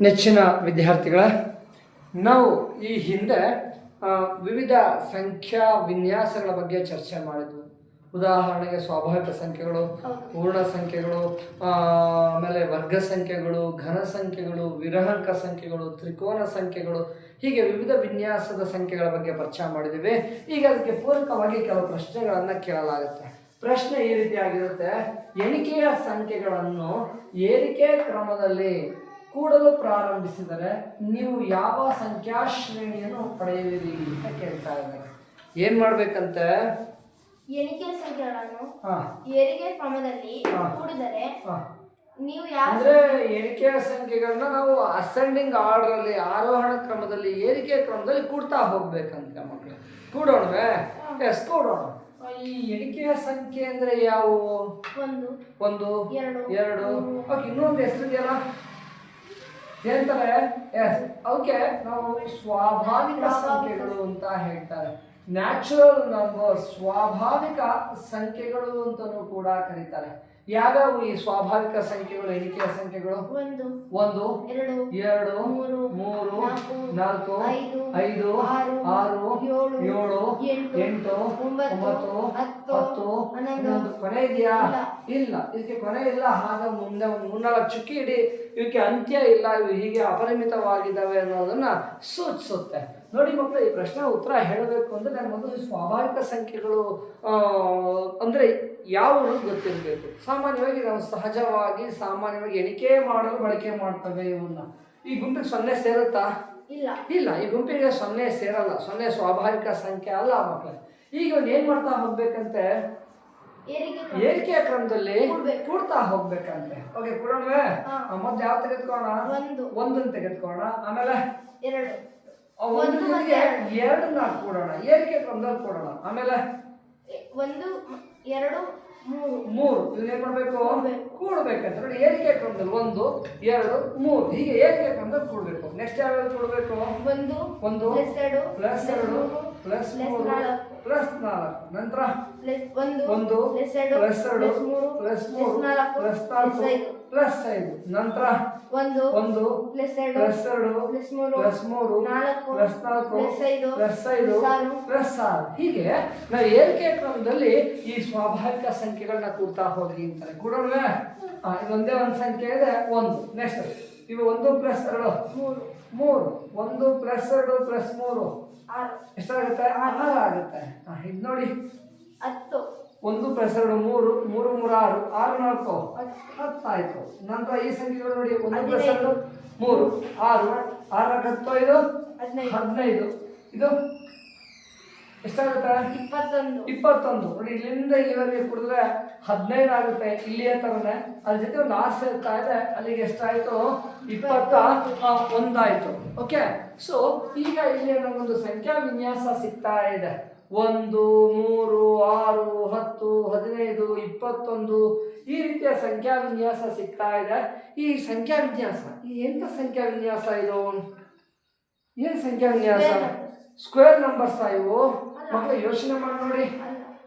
ನೆಚ್ಚಿನ ವಿದ್ಯಾರ್ಥಿಗಳ, ನಾವು ಈ ಹಿಂದೆ ವಿವಿಧ ಸಂಖ್ಯಾ ವಿನ್ಯಾಸಗಳ ಬಗ್ಗೆ ಚರ್ಚೆ ಮಾಡಿದ್ವು. ಉದಾಹರಣೆಗೆ ಸ್ವಾಭಾವಿಕ ಸಂಖ್ಯೆಗಳು, ಪೂರ್ಣ ಸಂಖ್ಯೆಗಳು ಆಮೇಲೆ ವರ್ಗ ಸಂಖ್ಯೆಗಳು, ಘನ ಸಂಖ್ಯೆಗಳು, ವಿರಹಂಕ ಸಂಖ್ಯೆಗಳು, ತ್ರಿಕೋನ ಸಂಖ್ಯೆಗಳು, ಹೀಗೆ ವಿವಿಧ ವಿನ್ಯಾಸದ ಸಂಖ್ಯೆಗಳ ಬಗ್ಗೆ ಪರಿಚಯ ಮಾಡಿದ್ದೀವಿ. ಈಗ ಅದಕ್ಕೆ ಪೂರಕವಾಗಿ ಕೆಲವು ಪ್ರಶ್ನೆಗಳನ್ನು ಕೇಳಲಾಗುತ್ತೆ. ಪ್ರಶ್ನೆ ಈ ರೀತಿಯಾಗಿರುತ್ತೆ, ಎಣಿಕೆಯ ಸಂಖ್ಯೆಗಳನ್ನು ಏರಿಕೆ ಕ್ರಮದಲ್ಲಿ ಕೂಡಲು ಪ್ರಾರಂಭಿಸಿದರೆ ನೀವು ಯಾವ ಸಂಖ್ಯಾ ಶ್ರೇಣಿಯನ್ನು ಪಡೆಯುವಿರಿ ಅಂತ ಕೇಳ್ತಾ ಇದ್ದಾರೆ ಏನ್ ಮಾಡ್ಬೇಕಂತೆ? ಎಣಿಕೆ ಸಂಖ್ಯೆಗಳನ್ನು ಹಾ. ಏರಿಕೆ ಕ್ರಮದಲ್ಲಿ ಹಾ. ಕೂಡಿದರೆ ಹಾ. ನೀವು ಯಾವ ಅಂದ್ರೆ ಎಣಿಕೆ ಸಂಖ್ಯೆಗಳನ್ನ ನಾವು ಅಸೆಂಡಿಂಗ್ ಆರ್ಡರ್ ಅಲ್ಲಿ ಆರೋಹಣ ಕ್ರಮದಲ್ಲಿ ಏರಿಕೆ ಕ್ರಮದಲ್ಲಿ ಕೂಡ್ತಾ ಹೋಗ್ಬೇಕಂತೆ ಮಕ್ಕಳು ಕೂಡೋಣವೇ? ಎಸ್ ಕೂಡೋಣ. ಈ ಎಣಿಕೆಯ ಸಂಖ್ಯೆ ಅಂದ್ರೆ ಯಾವುವು ಒಂದು ಒಂದು ಎರಡು ಎರಡು. ಓಕೆ ಇನ್ನೊಂದು ಹೆಸರಿದೆಯಲ್ಲ? ಹೇಳ್ತಾರೆ ಎಸ್ ಓಕೆ ನಾವು ಸ್ವಾಭಾವಿಕ ಸಂಖ್ಯೆಗಳು ಅಂತ ಹೇಳ್ತಾರೆ. ನ್ಯಾಚುರಲ್ ನಂಬರ್ ಸ್ವಾಭಾವಿಕ ಸಂಖ್ಯೆಗಳು ಅಂತಲೂ ಕೂಡ ಕರೀತಾರೆ. ಯಾವ್ಯಾವ ಈ ಸ್ವಾಭಾವಿಕ ಸಂಖ್ಯೆಗಳು ಎಣಿಕೆಯ ಸಂಖ್ಯೆಗಳು? ಒಂದು ಒಂದು ಎರಡು ಎರಡು ಮೂರು, ಮೂರು ನಾಲ್ಕು, ಐದು, ಐದು ಆರು, ಏಳು, ಏಳು ಎಂಟು, ಒಂಬತ್ತು ಹತ್ತು, ಇದೆಯಾ ಇಲ್ಲ. ಇದಕ್ಕೆ ಕೊನೆ ಇಲ್ಲ. ಹಾಗ ಮುಂದೆ ಒಂದು ಮೂರ್ನಾಲ್ಕು ಚುಕ್ಕಿ ಇಡಿ. ಇವಕ್ಕೆ ಅಂತ್ಯ ಇಲ್ಲ. ಇವು ಹೀಗೆ ಅಪರಿಮಿತವಾಗಿದ್ದಾವೆ ಅನ್ನೋದನ್ನ ಸೂಚಿಸುತ್ತೆ. ನೋಡಿ ಮಕ್ಕಳು ಈ ಪ್ರಶ್ನೆ ಉತ್ತರ ಹೇಳಬೇಕು ಅಂದ್ರೆ ನಾನು ಮೊದಲು ಸ್ವಾಭಾವಿಕ ಸಂಖ್ಯೆಗಳು ಅಂದರೆ ಯಾವುವು ಗೊತ್ತಿರಬೇಕು. ಸಾಮಾನ್ಯವಾಗಿ ನಾವು ಸಹಜವಾಗಿ ಸಾಮಾನ್ಯವಾಗಿ ಎಣಿಕೆ ಮಾಡಲು ಬಳಕೆ ಮಾಡ್ತವೆ ಇವನ್ನ ಈ ಗುಂಪಿಗೆ ಸೊನ್ನೆ ಸೇರುತ್ತಾ? ಇಲ್ಲ. ಇಲ್ಲ. ಈ ಗುಂಪಿಗೆ ಸೊನ್ನೆ ಸೇರಲ್ಲ. ಸೊನ್ನೆ ಸ್ವಾಭಾವಿಕ ಸಂಖ್ಯೆ ಅಲ್ಲ ಮಕ್ಕಳು. ಈಗ ಏನು ಮಾಡ್ತಾ ಹೋಗ್ಬೇಕಂತೆ? ಏರಿಕೆಯ ಕ್ರಮದಲ್ಲಿ ಕೂಡ್ಬೇಕು. ಕೂಡ್ತಾ ಹೋಗ್ಬೇಕಂತೆ. ಓಕೆ ಮತ್ತೆ ಮೊದ್ಲು ಯಾವ ತೆಗೆದುಕೋಣ ಒಂದು. ಒಂದನ್ನು ತೆಗೆದುಕೋಣ ಆಮೇಲೆ ಎರಡು. ಒಂದು ಜೊತೆಗೆ ಎರಡನ್ನ ಕೂಡೋಣ. ಏರಿಕೆ ಕ್ರಮದಲ್ಲಿ ಕೂಡೋಣ. ಆಮೇಲೆ ಒಂದು ಎರಡು ಮೂರು. ಮೂರು. ಏನ್ ಮಾಡ್ಬೇಕು? ಕೂಡ್ಬೇಕು. ಕೂಡ್ಬೇಕಂತ. ನೋಡಿ ಏರಿಕೆ ಕ್ರಮದಲ್ಲಿ ಒಂದು ಎರಡು ಮೂರು. ಹೀಗೆ ಏರಿಕೆ ಕ್ರಮದಲ್ಲಿ ಕೂಡ್ಬೇಕು. ನೆಕ್ಸ್ಟ್ ಯಾವ್ದು ಕೂಡ್ಬೇಕು? ಒಂದು ಒಂದು ಪ್ಲಸ್ ಎರಡು ಪ್ಲಸ್ ಎರಡು ಪ್ಲಸ್ ಪ್ಲಸ್ ನಾಲ್ಕು. ನಂತರ ಒಂದು ಪ್ಲಸ್ ಎರಡು ಪ್ಲಸ್ ಮೂರು ಪ್ಲಸ್ ನಾಲ್ಕು ಪ್ಲಸ್ ಐದು. ನಂತರ ಒಂದು ಒಂದು ಪ್ಲಸ್ ಎರಡು ಪ್ಲಸ್ ಎರಡು ಪ್ಲಸ್ ಮೂರು ಪ್ಲಸ್ ಮೂರು ನಾಲ್ಕು ಪ್ಲಸ್ ನಾಲ್ಕು ಪ್ಲಸ್ ಐದು ಪ್ಲಸ್ ಐದು ಪ್ಲಸ್ ಆರು. ಹೀಗೆ ನಾವು ಏರಿಕೆ ಕ್ರಮದಲ್ಲಿ ಈ ಸ್ವಾಭಾವಿಕ ಸಂಖ್ಯೆಗಳನ್ನ ಕೂಡ್ತಾ ಹೋದ್ರಿ ಅಂತಾರೆ. ಕೂಡ ಇದೊಂದೇ ಒಂದು ಸಂಖ್ಯೆ ಇದೆ. ಒಂದು. ನೆಕ್ಸ್ಟ್ ಇವು ಒಂದು ಪ್ಲಸ್ ಎರಡು. ಮೂರು. ಮೂರು. ಒಂದು ಪ್ಲಸ್ ಎರಡು ಪ್ಲಸ್ ಮೂರು. ಆರು. ಎಷ್ಟಾಗುತ್ತೆ? ಆರು ಆಗುತ್ತೆ ಇದು ನೋಡಿ. ಹತ್ತು. ಒಂದು ಪ್ಲಸ್ ಎರಡು ಮೂರು ಮೂರು ಮೂರು ಆರು ಆರು ನಾಲ್ಕು. ಹತ್ತು. ಆಯ್ತು ನಂತರ ಈ ಸಂಖ್ಯೆಗಳು ನೋಡಿ. ಒಂದು ಪ್ಲಸ್. ಎರಡು ಮೂರು ಆರು. ಆರು ಹತ್ತು ಐದು ಹದಿನೈದು. ಇದು? ಎಷ್ಟಾಗುತ್ತೆ? ಇಪ್ಪತ್ತೊಂದು. ಇಪ್ಪತ್ತೊಂದು. ನೋಡಿ ಇಲ್ಲಿಂದ ಇಲ್ಲಿವರೆಗೆ ಕುಡಿದ್ರೆ ಹದಿನೈದು ಆಗುತ್ತೆ. ಇಲ್ಲಿಯ ತರನೇ ಅದ್ರ ಜೊತೆ ಒಂದು ಆರು ಸೇರ್ತಾ ಇದೆ ಅಲ್ಲಿಗೆ ಎಷ್ಟಾಯಿತು? ಇಪ್ಪತ್ತ ಒಂದಾಯಿತು. ಓಕೆ ಸೊ ಈಗ ಇಲ್ಲಿ ನಮಗೊಂದು ಸಂಖ್ಯಾ ವಿನ್ಯಾಸ ಸಿಗ್ತಾ ಇದೆ. ಒಂದು ಮೂರು ಆರು ಹತ್ತು ಹದಿನೈದು ಇಪ್ಪತ್ತೊಂದು. ಈ ರೀತಿಯ ಸಂಖ್ಯಾ ವಿನ್ಯಾಸ ಸಿಗ್ತಾ ಇದೆ. ಈ ಸಂಖ್ಯಾ ವಿನ್ಯಾಸ ಈ ಎಂಥ ಸಂಖ್ಯಾ ವಿನ್ಯಾಸ ಇದು? ಏನು ಸಂಖ್ಯಾ ವಿನ್ಯಾಸ? ಸ್ಕ್ವೇರ್ ನಂಬರ್ಸ್ ಇವು? ಮಕ್ಕಳು ಯೋಚನೆ ಮಾಡಿ ನೋಡಿ.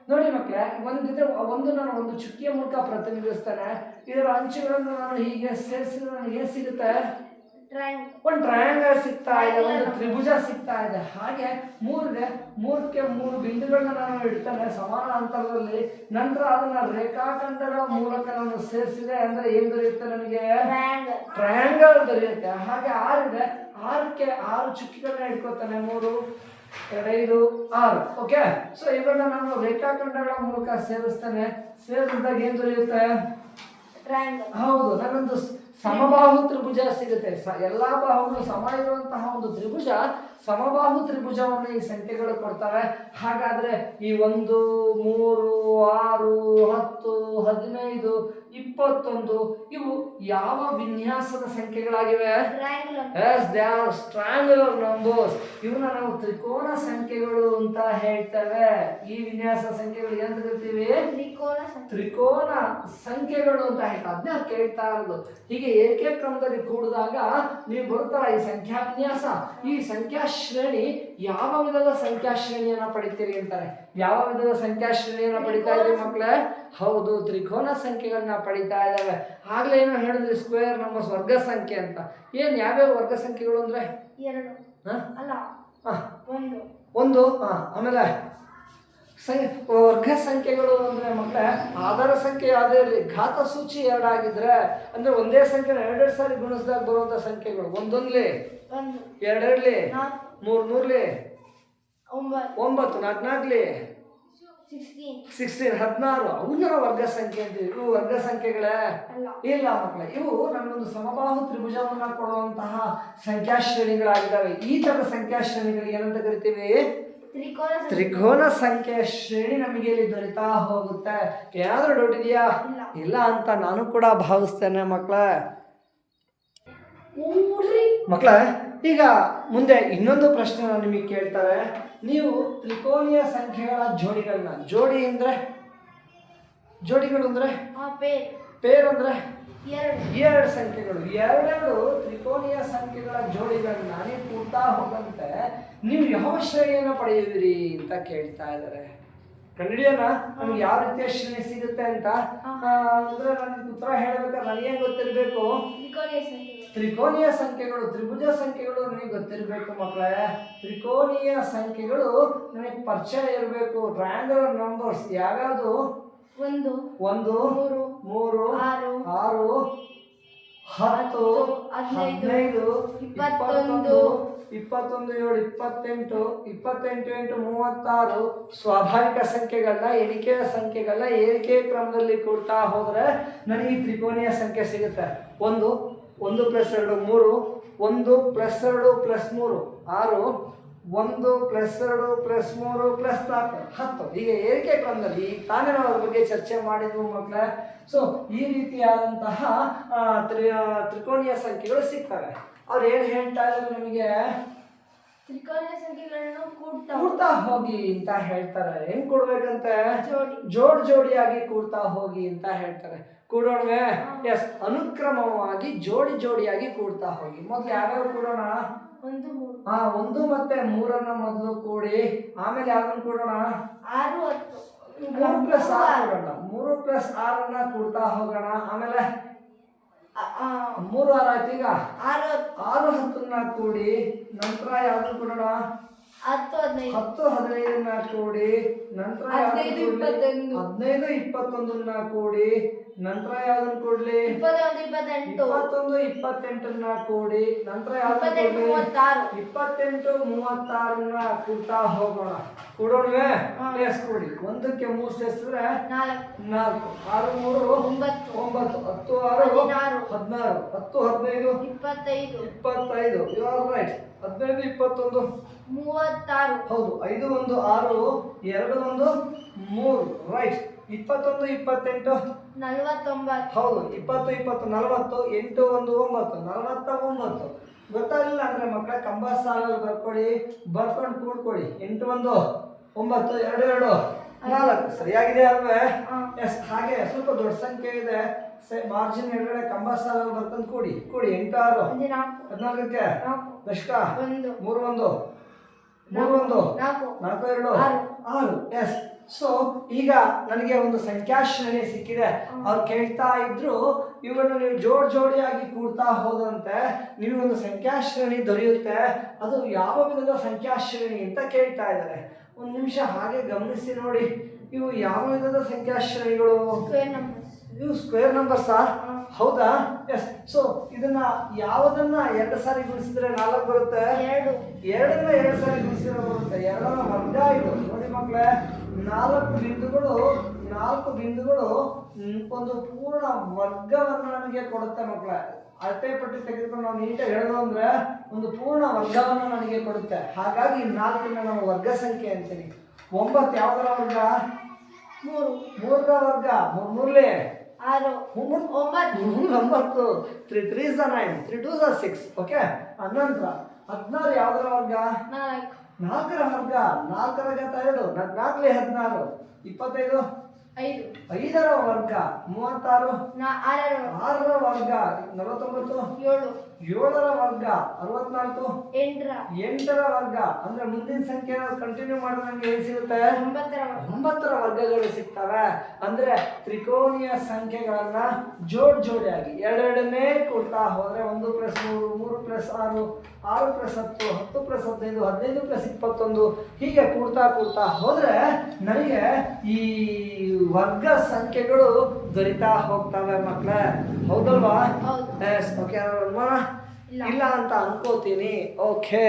ನೋಡಿ ಮಕ್ಕಳೇ ಒಂದಿದ್ರೆ ಒಂದು ನಾನು ಒಂದು ಚುಕ್ಕಿಯ ಮೂಲಕ ಪ್ರತಿನಿಧಿಸ್ತಾನೆ. ಇದರ ಅಂಚುಗಳನ್ನು ನಾನು ಹೀಗೆ ಸೇರಿಸಿದ್ರೆ ನನಗೆ ಏನ್ ಸಿಗುತ್ತೆ? ಒಂದು ಟ್ರಯಾಂಗಲ್ ಸಿಗ್ತಾ ಇದೆ ಒಂದು ತ್ರಿಭುಜ ಸಿಗ್ತಾ ಇದೆ. ಹಾಗೆ ಮೂರಿಗೆ ಮೂರಕ್ಕೆ ಮೂರು ಬಿಂದುಗಳನ್ನ ನಾನು ಇಡ್ತಾನೆ ಸಮಾನ ಅಂತರದಲ್ಲಿ. ನಂತರ ಅದನ್ನ ರೇಖಾಖಂಡಗಳ ಮೂಲಕ ನಾನು ಸೇರಿಸಿದೆ ಅಂದ್ರೆ ಏನ್ ದೊರೆಯುತ್ತೆ ನನಗೆ? ಟ್ರ್ಯಾಂಗ್ ಟ್ರಯಾಂಗಲ್ ದೊರೆಯುತ್ತೆ. ಹಾಗೆ ಆರಿದೆ ಆರಕ್ಕೆ ಆರು ಚುಕ್ಕಿಗಳನ್ನ ಇಟ್ಕೋತಾನೆ ಮೂರು. ಎರಡೈದು ಆರು. ಓಕೆ ಸೊ ಇವನ್ನ ನಾನು ರೇಖಾಖಂಡಗಳ ಮೂಲಕ ಸೇರಿಸ್ತೇನೆ. ಸೇರಿಸಿದಾಗ ಏನ್ ದೊರೆಯುತ್ತೆ? ಹೌದು ನನಗೊಂದು ಸ್- ಸಮಬಾಹು ತ್ರಿಭುಜ ಸಿಗುತ್ತೆ. ಎಲ್ಲಾ ಬಾಹುಗಳು ಸಮ ಇರುವಂತಹ ಒಂದು ತ್ರಿಭುಜ ಸಮಬಾಹು ತ್ರಿಭುಜವನ್ನು ಈ ಸಂಖ್ಯೆಗಳು ಕೊಡ್ತವೆ. ಹಾಗಾದ್ರೆ ಈ ಒಂದು ಮೂರು ಆರು ಹತ್ತು ಹದಿನೈದು ಇಪ್ಪತ್ತೊಂದು. ಇವು ಯಾವ ವಿನ್ಯಾಸದ ಸಂಖ್ಯೆಗಳಾಗಿವೆ? ಸ್ಟ್ರಾಂಗ್ಯುಲರ್ ನಂಬರ್ಸ್ ಇವನ್ನ ನಾವು ತ್ರಿಕೋನ ಸಂಖ್ಯೆಗಳು ಅಂತ ಹೇಳ್ತೇವೆ. ಈ ವಿನ್ಯಾಸ ಸಂಖ್ಯೆಗಳು ಏನ್ ಕರಿತೀವಿ ತ್ರಿಕೋನ ಸಂಖ್ಯೆ. ತ್ರಿಕೋನ ಸಂಖ್ಯೆಗಳು ಅಂತ ಹೇಳ್ತಾ ಅದನ್ನ ಕೇಳ್ತಾ ಇರೋದು. ಹೀಗೆ ಏಕೆ ಕ್ರಮದಲ್ಲಿ ಕೂಡಿದಾಗ ನೀವು ಬರುತ್ತಲ್ಲ ಈ ಸಂಖ್ಯಾ ವಿನ್ಯಾಸ ಈ ಸಂಖ್ಯಾ ಶ್ರೇಣಿ ಯಾವ ವಿಧದ ಸಂಖ್ಯಾ ಶ್ರೇಣಿಯನ್ನ ಪಡಿತೀರಿ ಅಂತಾರೆ? ಯಾವ ವಿಧದ ಸಂಖ್ಯಾಶ್ರೇಣಿಯನ್ನು ಪಡಿತಾ ಇದ್ದೀವಿ ಮಕ್ಕಳೇ ಹೌದು ತ್ರಿಕೋನ ಸಂಖ್ಯೆಗಳನ್ನ ಪಡಿತಾ ಇದ್ದಾವೆ. ಆಗ್ಲೇ ಏನೋ ಹೇಳಿದ್ರೆ ಸ್ಕ್ವೇರ್ ನಮ್ಮ ವರ್ಗ ಸಂಖ್ಯೆ ಅಂತ. ಏನ್ ಯಾವ್ಯಾವ ವರ್ಗ ಸಂಖ್ಯೆಗಳು ಅಂದ್ರೆ? ಎರಡು? ಅಲ್ಲ ಹ, ಒಂದು. ಆಮೇಲೆ ವರ್ಗ ಸಂಖ್ಯೆಗಳು ಅಂದ್ರೆ ಮಕ್ಕಳೇ ಆಧಾರ ಸಂಖ್ಯೆ ಯಾವುದೇ ಇರಲಿ ಘಾತ ಸೂಚಿ ಎರಡಾಗಿದ್ರೆ ಅಂದ್ರೆ ಒಂದೇ ಸಂಖ್ಯೆ ಎರಡೆರಡು ಸಾರಿ ಗುಣಿಸಿದಾಗ ಬರುವಂಥ ಸಂಖ್ಯೆಗಳು. ಒಂದೊಂದ್ಲಿ? ಒಂದು. ಎರಡೆರಡ್ಲಿ? ಮೂರ್ ಮೂರ್ಲಿ ಒಂಬತ್ತು. ನಾಲ್ಕನಾಗ್ಲಿ? ಸಿಕ್ಸ್ಟೀನ್ ಹದಿನಾರು. ಅವನ್ನ ವರ್ಗ ಸಂಖ್ಯೆ ಅಂತ ಇವು ವರ್ಗ ಸಂಖ್ಯೆಗಳೇ? ಇಲ್ಲ ಮಕ್ಕಳ ಇವು ನಮಗೊಂದು ಸಮಬಾಹು ತ್ರಿಭುಜವನ್ನು ಕೊಡುವಂತಹ ಸಂಖ್ಯಾ ಶ್ರೇಣಿಗಳಾಗಿದ್ದಾವೆ ಈ ತರ ಸಂಖ್ಯಾ ಶ್ರೇಣಿಗಳಿಗೆ ಏನಂತ ಕರಿತೀವಿ? ತ್ರಿಕೋನ ಸಂಖ್ಯೆ. ತ್ರಿಕೋನ ಸಂಖ್ಯೆಯ ಶ್ರೇಣಿ ನಮಗೆ ಇಲ್ಲಿ ದೊರೀತಾ ಹೋಗುತ್ತೆ. ಏನಾದರೂ ಡೌಟ್ ಇದೆಯಾ? ಇಲ್ಲ. ಅಂತ ನಾನು ಕೂಡ ಭಾವಿಸ್ತೇನೆ ಮಕ್ಕಳ. ಮಕ್ಕಳ ಈಗ ಮುಂದೆ ಇನ್ನೊಂದು ಪ್ರಶ್ನೆ ನಿಮಗೆ ಕೇಳ್ತಾರೆ ನೀವು ತ್ರಿಕೋನೀಯ ಸಂಖ್ಯೆಗಳ ಜೋಡಿಗಳನ್ನ ಜೋಡಿ ಅಂದ್ರೆ ಜೋಡಿಗಳು ಅಂದ್ರೆ? ಪೇರ್. ಅಂದ್ರೆ? ಎರಡು. ಎರಡು ಸಂಖ್ಯೆಗಳು. ಎರಡೆರಡು ತ್ರಿಕೋನೀಯ ಸಂಖ್ಯೆಗಳ ಜೋಡಿಗಳನ್ನ ನೀವು ಕೂಡ್ತಾ ಹೋಗಂತೆ ನೀವು ಯಾವ ಶ್ರೇಣಿಯನ್ನು ಪಡೆಯುವಿರಿ ಅಂತ ಕೇಳ್ತಾ ಇದ್ದಾರೆ. ಕಂಡಿಡಿಯೋಣ ನಮ್ಗೆ ಯಾವ ರೀತಿಯ ಶ್ರೇಣಿ ಸಿಗುತ್ತೆ ಅಂತ? ಅಂದ್ರೆ ನನಗೆ ಉತ್ತರ ಹೇಳ್ಬೇಕಾದ್ರೆ ನನಗೇನು ಗೊತ್ತಿರಬೇಕು? ತ್ರಿಕೋನೀಯ ಸಂಖ್ಯೆಗಳು ತ್ರಿಭುಜ ಸಂಖ್ಯೆಗಳು ನನಗೆ ಗೊತ್ತಿರಬೇಕು ಮಕ್ಕಳೇ. ತ್ರಿಕೋನೀಯ ಸಂಖ್ಯೆಗಳು ನನಗೆ ಪರಿಚಯ ಇರಬೇಕು. ಟ್ರಯಾಂಗುಲರ್ ನಂಬರ್ಸ್ ಯಾವ್ಯಾವುದು? ಒಂದು ಒಂದು ಮೂರು ಮೂರು ಆರು ಆರು ಹತ್ತು ಹದಿನೈದು, ಇಪ್ಪತ್ತೊಂದು, ಇಪ್ಪತ್ತೊಂದು ಏಳು ಇಪ್ಪತ್ತೆಂಟು ಇಪ್ಪತ್ತೆಂಟು ಎಂಟು ಮೂವತ್ತಾರು. ಸ್ವಾಭಾವಿಕ ಸಂಖ್ಯೆಗಳನ್ನ ಎಣಿಕೆಯ ಸಂಖ್ಯೆಗಳನ್ನ ಏರಿಕೆ ಕ್ರಮದಲ್ಲಿ ಕೊಡ್ತಾ ಹೋದ್ರೆ ನನಗೆ ತ್ರಿಕೋನೀಯ ಸಂಖ್ಯೆ ಸಿಗುತ್ತೆ. ಒಂದು ಒಂದು ಪ್ಲಸ್ ಎರಡು ಮೂರು, ಒಂದು ಪ್ಲಸ್ ಎರಡು ಪ್ಲಸ್ ಮೂರು, ಆರು, ಒಂದು ಪ್ಲಸ್ ಎರಡು ಪ್ಲಸ್ ಮೂರು ಪ್ಲಸ್ ನಾಲ್ಕು, ಹತ್ತು. ಈಗ ಏರಿಕೆ ಕ್ರಮದಲ್ಲಿ ತಾನೇ ನಾವು ಅದ್ರ ಬಗ್ಗೆ ಚರ್ಚೆ ಮಾಡಿದ್ವು ಮಕ್ಕಳ. ಸೊ ಈ ರೀತಿಯಾದಂತಹ ತ್ರಿ ತ್ರಿಕೋಣೀಯ ಸಂಖ್ಯೆಗಳು ಸಿಗ್ತವೆ. ಅವ್ರು ಏನು ಹೇಳ್ತಾ ಇದ್ದಾರೆ ನಮಗೆ. ತ್ರಿಕೋನೀಯ ಸಂಖ್ಯೆಗಳನ್ನು ಕೂಡ್ತಾ ಕೂಡ್ತಾ ಹೋಗಿ ಅಂತ ಹೇಳ್ತಾರೆ. ಹೆಂಗ್ ಕೊಡ್ಬೇಕಂತೆ? ಜೋಡಿ. ಜೋಡ್ ಜೋಡಿಯಾಗಿ ಕೂಡ್ತಾ ಹೋಗಿ ಅಂತ ಹೇಳ್ತಾರೆ. ಕೂಡೋಣವೇ? ಎಸ್ ಅನುಕ್ರಮವಾಗಿ ಜೋಡಿ ಜೋಡಿಯಾಗಿ ಕೂಡ್ತಾ ಹೋಗಿ. ಮೊದ್ಲು ಯಾವ್ಯಾವ ಕೂಡೋಣ? ಒಂದು ಮೂರು. ಹಾ ಒಂದು ಮತ್ತೆ ಮೂರನ್ನ ಮೊದಲು ಕೂಡಿ. ಆಮೇಲೆ ಯಾವ್ದನ್ನ ಕೂಡೋಣ? ಆರು ಹತ್ತು. ಪ್ಲಸ್ ಆರು. ಕೂಡೋಣ. ಮೂರು ಪ್ಲಸ್ ಆರನ್ನ ಕೂಡ್ತಾ ಹೋಗೋಣ. ಆಮೇಲೆ? ಮೂರು ಆರು ಆಯ್ತು ಈಗ? ಆರು. ಆರು ಹತ್ತನ್ನ ಕೂಡಿ ನಂತರ ಯಾವ್ದನ್ನ ಕೊಡೋಣ? ಹತ್ತು ಹದಿನೈದು. ಹತ್ತು ಹದಿನೈದನ್ನ ಕೂಡಿ ನಂತರ. ಹದಿನೈದು ಇಪ್ಪತ್ತೊಂದನ್ನ ಕೂಡಿ ನಂತರ ಯಾವ್ದನ್ನ ಕೊಡ್ಲಿ? ಇಪ್ಪತ್ತೊಂದು ಇಪ್ಪತ್ತೆಂಟು. ಇಪ್ಪತ್ತೊಂದು ಇಪ್ಪತ್ತೆಂಟನ್ನ ಕೂಡಿ. ನಂತರ ಯಾವ್ದನ್ನ ಇಪ್ಪತ್ತೆಂಟು ಕೂಡ್ಲಿ? ಮೂವತ್ತಾರು. ಇಪ್ಪತ್ತೆಂಟು ಮೂವತ್ತಾರನ್ನ ಕೂಡ್ತಾ ಹೋಗೋಣ. ಕೂಡೋಣವೇ? ಕೊಡಿ ಎಸ್ ಕೂಡಿ. ಒಂದಕ್ಕೆ ಮೂರು ಸೇರಿಸಿದ್ರೆ ನಾಲ್ಕು. ಆರು ಮೂರು? ಒಂಬತ್ತು. ಒಂಬತ್ತು. ಹತ್ತು ಆರು. ಹದಿನಾರು. ಹತ್ತು ಹದಿನೈದು? ಇಪ್ಪತ್ತೈದು. ಇಪ್ಪತ್ತೈದು. ಯು ಆರ್ ರೈಟ್ ಹದಿನೈದು ಇಪ್ಪತ್ತೊಂದು? ಮೂವತ್ತಾರು. ಹೌದು. ಐದು ಒಂದು ಆರು. ಎರಡು ಒಂದು ಮೂರು. ರೈಟ್ ಇಪ್ಪತ್ತೊಂದು ಇಪ್ಪತ್ತೆಂಟು? ನಲವತ್ತೊಂಬತ್ತು. ಹೌದು ಇಪ್ಪತ್ತು ಇಪ್ಪತ್ತು ನಲವತ್ತು ಎಂಟು ಒಂದು ಒಂಬತ್ತು ನಲವತ್ತ ಒಂಬತ್ತು. ಗೊತ್ತಾಗಲಿಲ್ಲ ಅಂದ್ರೆ ಮಕ್ಕಳ ಕಂಬ ಸಾಲಲ್ಲಿ ಬರ್ಕೊಳ್ಳಿ ಬರ್ಕೊಂಡು ಕೂಡ್ಕೊಳ್ಳಿ. ಎಂಟು ಒಂದು ಒಂಬತ್ತು ಎರಡು ಎರಡು ನಾಲ್ಕು. ಸರಿಯಾಗಿದೆ ಅಲ್ವೇ. ಎಸ್ ಹಾಗೆ ಸ್ವಲ್ಪ ದೊಡ್ಡ ಸಂಖ್ಯೆ ಇದೆ. ಮಾರ್ಜಿನ್ ಎದುರುಗಡೆ ಕಂಬ ಸಾಲಲ್ಲಿ ಬರ್ಕೊಂಡು ಕೂಡಿ ಕೂಡಿ. ಎಂಟು ಆರು ಹದಿನಾಲ್ಕು ಹದಿನಾಲ್ಕಕ್ಕೆ ನಾಲ್ಕು. ದಶಕ? ಮೂರು ಒಂದು. ಮೂರು ಒಂದು. ನಾಲ್ಕು. ಎರಡು. ಆರು. ಎಸ್ ಸೊ ಈಗ ನನಗೆ ಒಂದು ಸಂಖ್ಯಾಶ್ರಣೆ ಸಿಕ್ಕಿದೆ. ಅವ್ರು ಕೇಳ್ತಾ ಇದ್ರು ಇವುಗಳನ್ನು ನೀವು ಜೋಡ್ ಜೋಡಿಯಾಗಿ ಕೂಡ್ತಾ ಹೋದಂತೆ ನಿಮಗೊಂದು ಸಂಖ್ಯಾಶ್ರೇಣಿ ದೊರೆಯುತ್ತೆ. ಅದು ಯಾವ ವಿಧದ ಸಂಖ್ಯಾಶ್ರೇಣಿ ಅಂತ ಕೇಳ್ತಾ ಇದ್ದಾರೆ. ಒಂದು ನಿಮಿಷ ಹಾಗೆ ಗಮನಿಸಿ ನೋಡಿ. ಇವು ಯಾವ ವಿಧದ ಸಂಖ್ಯಾಶ್ರೇಣಿಗಳು ಇವು ಸ್ಕ್ವೇರ್ ನಂಬರ್ಸಾ ಹೌದಾ? ಎಸ್ ಸೊ ಇದನ್ನ ಯಾವುದನ್ನ ಎರಡು ಸಾರಿ ಗುಣಿಸಿದ್ರೆ ನಾಲ್ಕು ಬರುತ್ತೆ? ಎರಡು. ಎರಡನ್ನ ಎರಡು ಸಾರಿ ಗುಣಿಸಿದ್ರೆ ಬರುತ್ತೆ. ಎರಡನ್ನ ವರ್ಗ ಇದು ನೋಡಿ ಮಕ್ಕಳೇ ನಾಲ್ಕು ಬಿಂದುಗಳು ನಾಲ್ಕು ಬಿಂದುಗಳು ಒಂದು ಪೂರ್ಣ ವರ್ಗವನ್ನು ನಮಗೆ ಕೊಡುತ್ತೆ ಮಕ್ಕಳೇ. ಅಳತೆ ಪಟ್ಟಿ ತೆಗೆದುಕೊಂಡು ನಾವು ನೀಟಾಗಿ ಹೇಳೋದು ಅಂದ್ರೆ ಒಂದು ಪೂರ್ಣ ವರ್ಗವನ್ನು ನನಗೆ ಕೊಡುತ್ತೆ. ಹಾಗಾಗಿ ನಾಲ್ಕನ್ನ ನಾವು ವರ್ಗ ಸಂಖ್ಯೆ ಅಂತೀನಿ. ಒಂಬತ್ತು ಯಾವ್ದರ ವರ್ಗ? ಮೂರು. ಮೂರರ ವರ್ಗ. ಮೂರ್ ಮೂರ್ಲೆ. ಆರು. ಒಂಬತ್ತು. ತ್ರೀ ತ್ರೀ ಝ ನೈನ್. ತ್ರೀ ಟೂ ಝ ಸಿಕ್ಸ್. ಓಕೆ ಅನಂತರ. ಹದಿನಾರು ಯಾವ್ದರ ವರ್ಗ? ನಾಲ್ಕು. ನಾಲ್ಕರ ವರ್ಗ ನಾಲ್ಕರ ಗತ ಎರಡು ನಾಲ್ಕಲೆ ಹದಿನಾರು. ಇಪ್ಪತ್ತೈದು? ಐದು. ಐದರ ವರ್ಗ ಮೂವತ್ತಾರು? ಆರರ ವರ್ಗ ನಲವತ್ತೊಂಬತ್ತು? ಏಳು. ಏಳರ ವರ್ಗ ಅರವತ್ನಾಲ್ಕು? ಎಂಟರ. ಎಂಟರ ವರ್ಗ ಅಂದ್ರೆ ಮುಂದಿನ ಸಂಖ್ಯೆ ಕಂಟಿನ್ಯೂ ಮಾಡಿದ್ರೆ ನಮ್ಗೆ ಏನ್ ಸಿಗುತ್ತೆ? ಒಂಬತ್ತರ ವರ್ಗಗಳು ಸಿಗ್ತವೆ. ಅಂದ್ರೆ ತ್ರಿಕೋನೀಯ ಸಂಖ್ಯೆಗಳನ್ನ ಜೋಡ್ ಜೋಡಿಯಾಗಿ ಎರಡೆರಡನೇ ಕೊಡ್ತಾ ಹೋದ್ರೆ ಒಂದು ಪ್ಲಸ್ ಮೂರು ಮೂರು ಪ್ಲಸ್ ಆರು ಆರು ಪ್ಲಸ್ ಹತ್ತು ಹತ್ತು ಪ್ಲಸ್ ಹದಿನೈದು ಹದಿನೈದು ಪ್ಲಸ್ ಇಪ್ಪತ್ತೊಂದು ಹೀಗೆ ಕೂಡ್ತಾ ಕೂಡ್ತಾ ಹೋದ್ರೆ ನನಗೆ ಈ ವರ್ಗ ಸಂಖ್ಯೆಗಳು ದೊರಿತಾ ಹೋಗ್ತಾವೆ ಮಕ್ಕಳೇ ಹೌದಲ್ವಾ? ಹೌದು. ಎಸ್ ಓಕೆ ಇಲ್ಲ. ಅಂತ ಅನ್ಕೋತೀನಿ. ಓಕೆ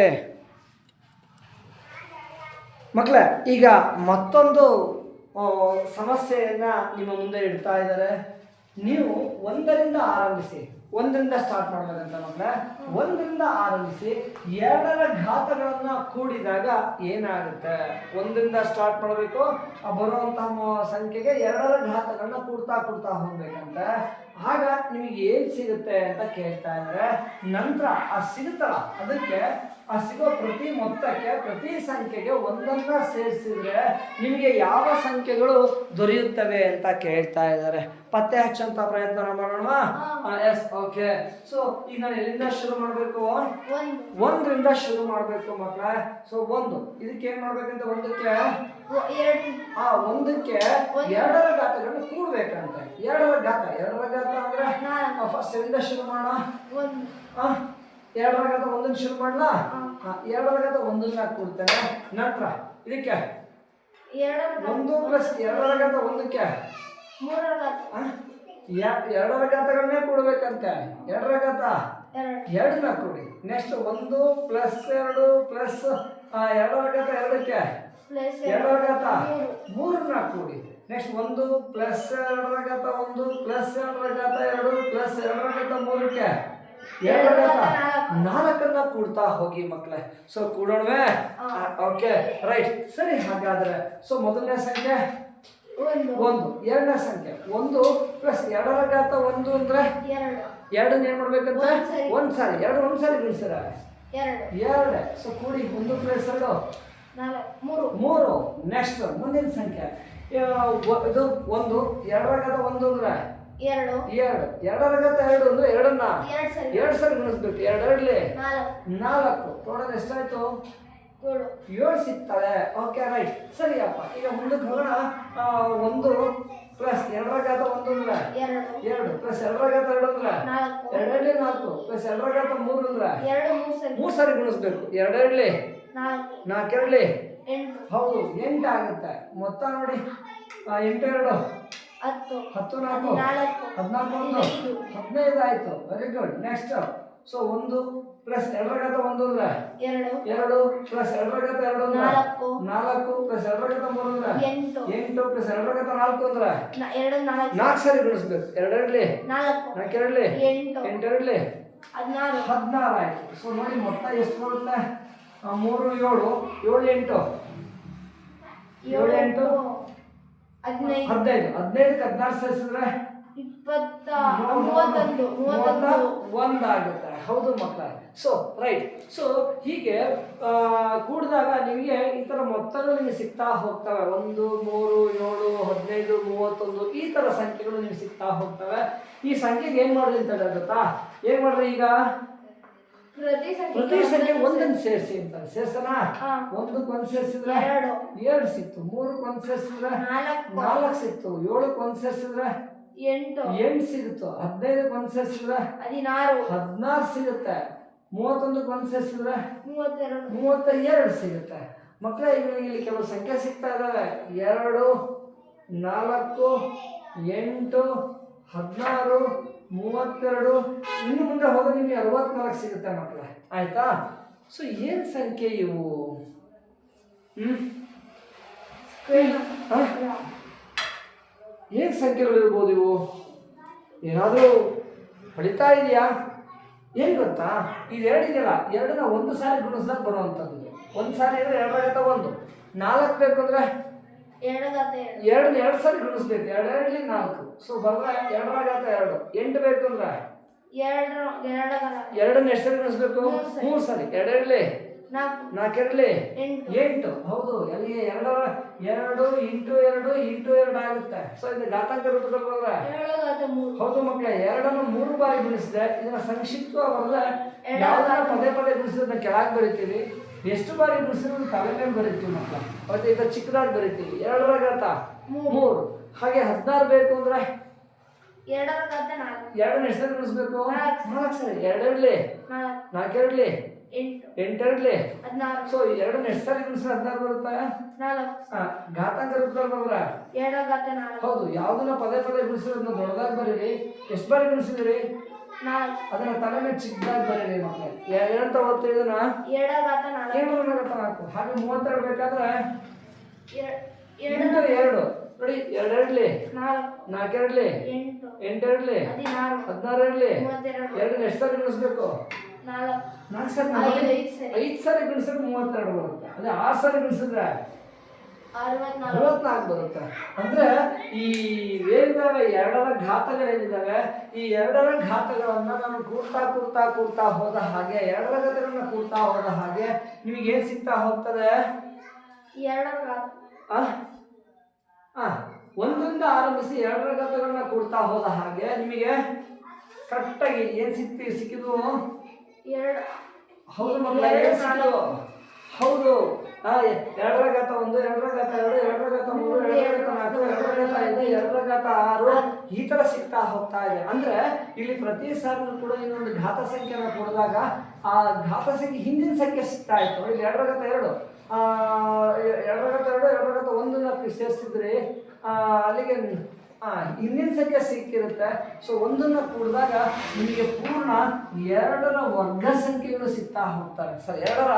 ಮಕ್ಕಳೇ ಈಗ ಮತ್ತೊಂದು ಸಮಸ್ಯೆಯನ್ನ ನಿಮ್ಮ ಮುಂದೆ ಇಡ್ತಾ ಇದ್ದಾರೆ. ನೀವು ಒಂದರಿಂದ ಆರಂಭಿಸಿ. ಒಂದರಿಂದ ಸ್ಟಾರ್ಟ್ ಮಾಡಬೇಕಂತ ಮಕ್ಕಳ ಒಂದರಿಂದ ಆರಂಭಿಸಿ ಎರಡರ ಘಾತಗಳನ್ನ ಕೂಡಿದಾಗ ಏನಾಗುತ್ತೆ? ಒಂದರಿಂದ ಸ್ಟಾರ್ಟ್ ಮಾಡಬೇಕು. ಆ ಬರುವಂತಹ ಸಂಖ್ಯೆಗೆ ಎರಡರ ಘಾತಗಳನ್ನ ಕೂಡ್ತಾ ಕೂಡ್ತಾ ಹೋಗ್ಬೇಕಂತ. ಆಗ ನಿಮಗೆ ಏನು ಸಿಗುತ್ತೆ ಅಂತ ಕೇಳ್ತಾ ಇದ್ರೆ ನಂತರ ಆ ಸಿಗುತ್ತಲ್ಲ, ಅದಕ್ಕೆ ಆ ಸಿಗೋ ಪ್ರತಿ ಮೊತ್ತಕ್ಕೆ ಪ್ರತಿ ಸಂಖ್ಯೆಗೆ ಒಂದನ್ನ ಸೇರಿಸಿದ್ರೆ ನಿಮಗೆ ಯಾವ ಸಂಖ್ಯೆಗಳು ದೊರೆಯುತ್ತವೆ ಅಂತ ಕೇಳ್ತಾ ಇದ್ದಾರೆ. ಪತ್ತೆ ಹಚ್ಚಂತ ಪ್ರಯತ್ನ ಮಾಡೋಣ ಎಸ್ ಓಕೆ ಸೊ ಈಗ ನಾನು ಎಲ್ಲಿಂದ ಶುರು ಮಾಡಬೇಕು? ಒಂದ್ರಿಂದ ಶುರು ಮಾಡಬೇಕು ಮಕ್ಕಳ ಸೊ ಒಂದು. ಇದಕ್ಕೆ ಏನ್ ಮಾಡ್ಬೇಕಂತ ಒಂದಕ್ಕೆ? ಆ ಒಂದಕ್ಕೆ ಎರಡರ ಗಾತ್ರಗಳನ್ನು ಕೂಡ್ಬೇಕಂತೆ. ಎರಡರ ಘಾತ. ಎರಡರ ಗಾತ್ರ ಅಂದ್ರೆ. ಫಸ್ಟ್ ಎಲ್ಲಿಂದ ಶುರು ಮಾಡೋಣ? ಒಂದು ರಗದ ಒಂದನ್ನು ಶುರು ಮಾಡಲಾ? ಎರಡರ ಘಾತ ಒಂದನ್ನ ಕೊಡ್ತೇನೆ. ನಂತರ ಇದಕ್ಕೆ? ಒಂದು ಪ್ಲಸ್ ಎರಡರ ಘಾತ ಒಂದಕ್ಕೆ? ಕೊಡ್ಬೇಕಂತೆ ಎರಡು ಎರಡರ ಘಾತಗಳನ್ನೇ ಕೂಡ್ಬೇಕಂತೆ. ಎರಡರ ಘಾತ ಎರಡು. ಎರಡನ್ನ ಕೊಡಿ. ನೆಕ್ಸ್ಟ್ ಒಂದು ಪ್ಲಸ್ ಎರಡು ಪ್ಲಸ್ ಎರಡರ ಘಾತ ಎರಡಕ್ಕೆ? ಎರಡು ಎರಡರ ಘಾತ ಮೂರು. ಮೂರನ್ನ ಕೊಡಿ. ನೆಕ್ಸ್ಟ್ ಒಂದು ಪ್ಲಸ್ ಎರಡರ ಘಾತ ಒಂದು ಪ್ಲಸ್ ಎರಡರ ಘಾತ ಎರಡು ಪ್ಲಸ್ ಎರಡರ ಘಾತ ಮೂರಕ್ಕೆ? ನಾಲ್ಕನ್ನ ಕೂಡ್ತಾ ಹೋಗಿ ಮಕ್ಕಳೇ ಸೊ ಕೂಡೋಣವೇ ಓಕೆ ರೈಟ್ ಸರಿ ಹಾಗಾದ್ರೆ ಸೊ ಮೊದಲನೇ ಸಂಖ್ಯೆ ಒಂದು ಎರಡನೇ ಸಂಖ್ಯೆ ಒಂದು ಪ್ಲಸ್ ಎರಡರ ಘಾತ ಒಂದು ಅಂದ್ರೆ ಎರಡು ಎರಡನ್ನ ಏನ್ ಮಾಡ್ಬೇಕಂತ ಒಂದ್ ಸರಿ. ಎರಡು ಒಂದ್ ಸಾರಿ ಬಿಡಿಸರ ಎರಡು ಸೊ ಕೂಡಿ ಒಂದು ಪ್ಲಸ್ ಎರಡು ಮೂರು ಮೂರು ನೆಕ್ಸ್ಟ್ ಮುಂದಿನ ಸಂಖ್ಯೆ ಇದು ಒಂದು ಎರಡರ ಘಾತ ಒಂದು ಅಂದ್ರೆ ಎರಡು. ಎರಡು. ಎರಡರ ಎರಡು ಅಂದ್ರೆ ಎರಡನ್ನ. ಎರಡು ಸರಿ. ಗುಣಿಸ್ಬೇಕು ಎರಡೆರಡ್ಲಿ ನಾಲ್ಕು. ನಾಲ್ಕು. ಟೋಟಲ್ ಎಷ್ಟಾಯ್ತು? ಏಳು. ಸಿಗ್ತದೆ. ಓಕೆ ರೈಟ್ ಸರಿಯಪ್ಪ ಈಗ ಮುಂದಕ್ಕೆ ಹೋಗೋಣ ಒಂದು ಪ್ಲಸ್ ಎರಡರ ಘಾತ ಒಂದು ಅಂದ್ರೆ? ಎರಡು. ಪ್ಲಸ್ ಎರಡರ ಎರಡು ಅಂದ್ರೆ? ನಾಲ್ಕು. ಎರಡೆರಡ್ಲಿ ನಾಲ್ಕು. ಪ್ಲಸ್ ಎರಡರ ಘಾತ ಮೂರು ಅಂದ್ರೆ? ಮೂರು ಸರಿ. ಗುಣಿಸ್ಬೇಕು. ಎರಡೆರಡ್ಲಿ ನಾಲ್ಕೆರಡ್ಲಿ ಹೌದು ಎಂಟು ಆಗುತ್ತೆ. ಮೊತ್ತ ನೋಡಿ. ಎಂಟು ಎರಡು. ಹತ್ತು ಹತ್ತು ನಾಲ್ಕು ಹದಿನಾಲ್ಕು ಹದಿನಾಲ್ಕು ಒಂದು ಹದಿನೈದು. ಆಯ್ತು ವೆರಿ ಗುಡ್ ನೆಕ್ಸ್ಟ್ ಸೊ ಒಂದು ಪ್ಲಸ್ ಎರಡರ ಘಾತ ಒಂದು ಅಂದ್ರೆ? ಎರಡು. ಎರಡು ಪ್ಲಸ್ ಎರಡರ ಎರಡು ಅಂದ್ರೆ? ನಾಲ್ಕು. ನಾಲ್ಕು ಪ್ಲಸ್ ಎರಡರ ಘಾತ ಮೂರು ಅಂದ್ರೆ? ಎಂಟು. ಎಂಟು ಪ್ಲಸ್ ಎರಡರ ಘಾತ ನಾಲ್ಕು ಅಂದ್ರೆ? ಎರಡು ನಾಲ್ಕು. ನಾಲ್ಕು ಸಾರಿ ಗುಣಿಸ್ಬೇಕು ಎರಡೆರಡ್ಲಿ? ನಾಲ್ಕು. ನಾಲ್ಕೆರಡ್ಲಿ? ಎಂಟು. ಎಂಟೆರಡ್ಲಿ? ಹದಿನಾರು. ಹದಿನಾರು ಆಯ್ತು. ಸೊ ನೋಡಿ ಮೊತ್ತ ಎಷ್ಟು ಬರುತ್ತೆ? ಮೂರು ಏಳು. ಏಳು ಎಂಟು. ಏಳು ಎಂಟು. ಹದಿನೈದು. ಹದಿನೈದು. ಹದಿನೈದಕ್ಕೆ ಹದಿನಾರು ಸೇರಿಸಿದ್ರೆ ಇಪ್ಪತ್ತ ಮೂವತ್ತೊಂದು ಮೂವತ್ತೊಂದು. ಒಂದಾಗುತ್ತೆ. ಹೌದು ಮಕ್ಕಳ. ಸೊ ರೈಟ್ ಸೊ ಹೀಗೆ ಕೂಡಿದಾಗ ನಿಮಗೆ ಈ ಥರ ಮೊತ್ತಗಳು ನಿಮಗೆ ಸಿಗ್ತಾ ಹೋಗ್ತವೆ. ಒಂದು ಮೂರು ಏಳು ಹದಿನೈದು ಮೂವತ್ತೊಂದು ಈ ಥರ ಸಂಖ್ಯೆಗಳು ನಿಮಗೆ ಸಿಗ್ತಾ ಹೋಗ್ತವೆ. ಈ ಸಂಖ್ಯೆಗೆ ಏನು ಮಾಡ್ರಿ ಅಂತ ಹೇಳಿ ಗೊತ್ತಾ? ಏನು ಮಾಡ್ರಿ ಈಗ? ಪ್ರತಿ ಸಂಖ್ಯೆ ಒಂದನ್ನು ಸೇರಿಸಿ. ಅಂತಾರೆ. ಸೇರ್ಸನ? ಹಾ. ಒಂದಕ್ಕೆ ಒಂದು ಸೇರಿಸಿದ್ರೆ? ಎರಡು. ಎರಡು ಸಿಕ್ತು. ಮೂರಕ್ಕೆ ಒಂದು ಸೇರಿಸಿದ್ರೆ? ನಾಲ್ಕು. ಸಿಕ್ತು. ಏಳಕ್ಕೆ ಒಂದು ಸೇರಿಸಿದ್ರೆ? ಎಂಟು. ಎಂಟು ಸಿಗುತ್ತೋ. ಹದಿನೈದಕ್ಕೆ ಒಂದು ಸೇರಿಸಿದ್ರೆ? ಹದಿನಾರು. ಹದಿನಾರು ಸಿಗುತ್ತೆ. ಮೂವತ್ತೊಂದಕ್ಕೆ ಒಂದು ಸೇರಿಸಿದ್ರೆ? ಮೂವತ್ತೆರಡು. ಮೂವತ್ತ ಎರಡು ಸಿಗುತ್ತೆ. ಮಕ್ಕಳ ಈಗ ಇಲ್ಲಿ ಕೆಲವು ಸಂಖ್ಯೆ ಸಿಗ್ತಾ ಇದ್ದಾವೆ ಎರಡು ನಾಲ್ಕು ಎಂಟು ಹದಿನಾರು ಮೂವತ್ತೆರಡು ಇನ್ನು ಮುಂದೆ ಹೋದ್ರೆ ನಿಮಗೆ ಅರವತ್ನಾಲ್ಕು ಸಿಗುತ್ತೆ ಮಕ್ಕಳ. ಆಯ್ತಾ? ಸೊ ಏನು ಸಂಖ್ಯೆ ಇವು? ಏನು ಸಂಖ್ಯೆಗಳು ಇರ್ಬೋದು ಇವು? ಏನಾದರೂ ಹೊಳಿತಾ ಇದೆಯಾ? ಏನು ಗೊತ್ತಾ? ಇದು ಎರಡು ಇದೆಯಲ್ಲ ಎರಡನ್ನ ಒಂದು ಸಾರಿ ಗುಣಿಸ್ದಾಗ ಬರುವಂಥದ್ದು ಒಂದು ಸಾರಿ ಅಂದರೆ ಎರಡರಾಗತ್ತ ಒಂದು. ನಾಲ್ಕು ಬೇಕು ಅಂದರೆ ಎರಡು. ಎರಡು ಸಾರಿ ಗುಣಿಸ್ಬೇಕು. ಎರಡು ಎರಡಲಿ ನಾಲ್ಕು. ಸೊ ಎರಡರ ಎರಡರಾಗತ್ತ ಎರಡು. ಎಂಟು ಬೇಕು ಅಂದ್ರೆ? ಎರಡನ್ನ ಎಷ್ಟು ಸರಿ ಗುಣಿಸ್ಬೇಕು? ಮೂರು ಸರಿ. ಎರಡೆರಡಲಿ ನಾಲ್ಕು. ನಾಲ್ಕೆರಡ್ಲಿ ಎಂಟು. ಹೌದು. ಎಲ್ಲಿಗೆ ಎರಡು ಎರಡು ಇಂಟು ಎರಡು ಇಂಟು ಎರಡು ಆಗುತ್ತೆ. ಸೊ ಇದು ಘಾತಾಂಕ ರೂಪದಲ್ಲಿ ಬಂದ್ರೆ ಹೌದು ಮಕ್ಕಳೇ. ಎರಡನ್ನು ಮೂರು ಬಾರಿ ಗುಣಿಸಿದೆ ಇದನ್ನ ಸಂಕ್ಷಿಪ್ತವಾಗಿ ಬರೆದ್ರೆ ಯಾವ್ದಾರ ಪದೇ ಪದೇ ಗುಣಿಸಿದ್ರೆ ಕೆಳಗೆ ಬರಿತೀವಿ. ಎಷ್ಟು ಬಾರಿ ಬಿಡಿಸಿದ್ರು ತಲೆ ಮೇಲೆ ಬರಿತೀವಿ ಮಕ್ಕಳ? ಮತ್ತೆ ಈಗ ಚಿಕ್ಕದಾಗಿ ಬರೀತೀವಿ. ಎರಡರ ಘಾತ ಮೂರು. ಹಾಗೆ ಹದಿನಾರು ಬೇಕು ಅಂದ್ರೆ? ಎರಡು ಎಷ್ಟು ಬಿಡಿಸ್ಬೇಕು ನಾಲ್ಕು. ಸರಿ. ಎರಡೆರಡ್ಲಿ? ನಾಲ್ಕು. ನಾಲ್ಕೆರಡ್ಲಿ? ಎಂಟು. ಎಂಟೆರಡ್ಲಿ? ಹದಿನಾರು. ಸೊ ಎರಡು ಸರಿ ಗುಣಿಸಿದ್ರೆ ಹದಿನಾರು ಬರುತ್ತಾ? ಘಾತಾಂಕ ರೂಪದಲ್ಲಿ ನಾಲ್ಕು. ಹೌದು ಯಾವ್ದನ್ನ ಪದೇ ಪದೇ ಗುಣಿಸಿರೋದನ್ನ ದೊಡ್ಡದಾಗಿ ಬರೀರಿ. ಎಷ್ಟು ಬಾರಿ ಗುಣಿಸಿದ್ರಿ ಅದನ್ನ ತಲೆ ಮೇಲೆ ಚಿಕ್ಕದಾಗಿ ಬರೀರಿ ಮಕ್ಕಳೇ ಏನಂತ ಓದ್ತೀವಿ ಇದನ್ನ? ನಾಲ್ಕು. ಹಾಗೆ ಮೂವತ್ತೆರಡು ಬೇಕಾದ್ರೆ? ಎರಡು. ನೋಡಿ ಎರಡೆರಡ್ಲಿ ನಾಲ್ಕು. ನಾಲ್ಕೆರಡ್ಲಿ ಎಂಟು. ಎಂಟೆರಡ್ಲಿ ಹದಿನಾರು. ಎರಡು ಎಷ್ಟು ಸಾರಿ ಗುಣಿಸ್ಬೇಕು? ನಾಲ್ಕು. ಸರಿ. ಐದು ಸಾರಿ ಗುಣಿಸಿದ್ರೆ ಮೂವತ್ತೆರಡು ಬರುತ್ತೆ. ಅದೇ ಆರು ಸಾರಿ ಗುಣಿಸಿದ್ರೆ ಅರವತ್ನಾಲ್ಕು. ಬರುತ್ತೆ. ಅಂದ್ರೆ ಈ ಏನಿದಾವೆ ಎರಡರ ಘಾತಗಳೇನಿದ್ದಾವೆ ಈ ಎರಡರ ಘಾತಗಳನ್ನ ನಾನು ಕೂಡ್ತಾ ಕೂಡ್ತಾ ಕೂಡ್ತಾ ಹೋದ ಹಾಗೆ ಎರಡರ ಘಾತಗಳನ್ನ ಕೂಡ್ತಾ ಹೋದ ಹಾಗೆ ನಿಮಗೆ ಏನ್ ಸಿಗ್ತಾ ಹೋಗ್ತದೆ? ಎರಡರ ಘಾತ. ಆ? ಆ, ಒಂದರಿಂದ ಆರಂಭಿಸಿ ಎರಡರ ಘಾತಗಳನ್ನ ಕೂಡ್ತಾ ಹೋದ ಹಾಗೆ ನಿಮಗೆ ಕರೆಕ್ಟಾಗಿ ಏನ್ ಸಿಕ್ತಿ ಸಿಕ್ಕಿದ್ವು ಎರಡು. ಹೌದು ಹೌದು. ಎರಡರ ಘಾತ ಒಂದು ಎರಡರ ಘಾತ ಎರಡು ಎರಡರ ಘಾತ ಮೂರು ಎರಡರ ಘಾತ ನಾಲ್ಕು ಎರಡರ ಐದು ಎರಡರ ಘಾತ ಆರು ಈ ತರ ಸಿಗ್ತಾ ಹೋಗ್ತಾ ಇದೆ. ಅಂದ್ರೆ ಇಲ್ಲಿ ಪ್ರತಿ ಸಾರಿನೂ ಕೂಡ ಇನ್ನೊಂದು ಘಾತ ಸಂಖ್ಯೆನ ಕೊಡಿದಾಗ ಆ ಘಾತ ಸಂಖ್ಯೆ ಹಿಂದಿನ ಸಂಖ್ಯೆ ಸಿಗ್ತಾ ಇತ್ತು. ಇಲ್ಲಿ ಎರಡರ ಘಾತ ಎರಡು. ಆ, ಎರಡರ ಘಾತ ಎರಡು ಎರಡರ ಘಾತ ಒಂದನ್ನ ಸೇರಿಸಿದ್ರಿ ಆ, ಅಲ್ಲಿಗೆ ಆ, ಹಿಂದಿನ ಸಂಖ್ಯೆ ಸಿಕ್ಕಿರುತ್ತೆ? ಸೊ ಒಂದನ್ನ ಕೂಡಿದಾಗ ನಿಮಗೆ ಪೂರ್ಣ ಎರಡರ ವರ್ಗ ಸಂಖ್ಯೆಗಳು ಸಿಗ್ತಾ ಹೋಗ್ತವೆ. ಸೊ ಎರಡರ